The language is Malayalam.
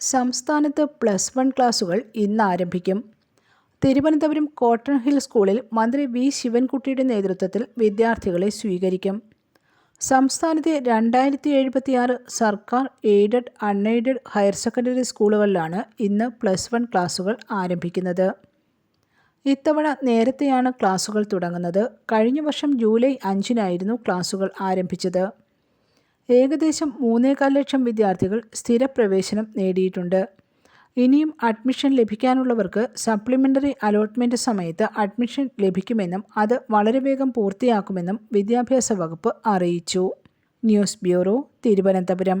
സംസ്ഥാനത്ത് പ്ലസ് വൺ ക്ലാസുകൾ ഇന്ന് ആരംഭിക്കും. തിരുവനന്തപുരം കോട്ടൺ ഹിൽ സ്കൂളിൽ മന്ത്രി വി ശിവൻകുട്ടിയുടെ നേതൃത്വത്തിൽ വിദ്യാർത്ഥികളെ സ്വീകരിക്കും. സംസ്ഥാനത്തെ രണ്ടായിരത്തി എഴുപത്തിയാറ് സർക്കാർ എയ്ഡഡ് അൺഎയ്ഡഡ് ഹയർ സെക്കൻഡറി സ്കൂളുകളിലാണ് ഇന്ന് പ്ലസ് വൺ ക്ലാസുകൾ ആരംഭിക്കുന്നത്. ഇത്തവണ നേരത്തെയാണ് ക്ലാസുകൾ തുടങ്ങുന്നത്. കഴിഞ്ഞ വർഷം ജൂലൈ അഞ്ചിനായിരുന്നു ക്ലാസുകൾ ആരംഭിച്ചത്. ഏകദേശം മൂന്നേകാൽ ലക്ഷം വിദ്യാർത്ഥികൾ സ്ഥിരപ്രവേശനം നേടിയിട്ടുണ്ട്. ഇനിയും അഡ്മിഷൻ ലഭിക്കാനുള്ളവർക്ക് സപ്ലിമെന്ററി അലോട്ട്മെന്റ് സമയത്ത് അഡ്മിഷൻ ലഭിക്കുമെന്നും അത് വളരെ വേഗം പൂർത്തിയാക്കുമെന്നും വിദ്യാഭ്യാസ വകുപ്പ് അറിയിച്ചു. News bureau Thiruvananthapuram.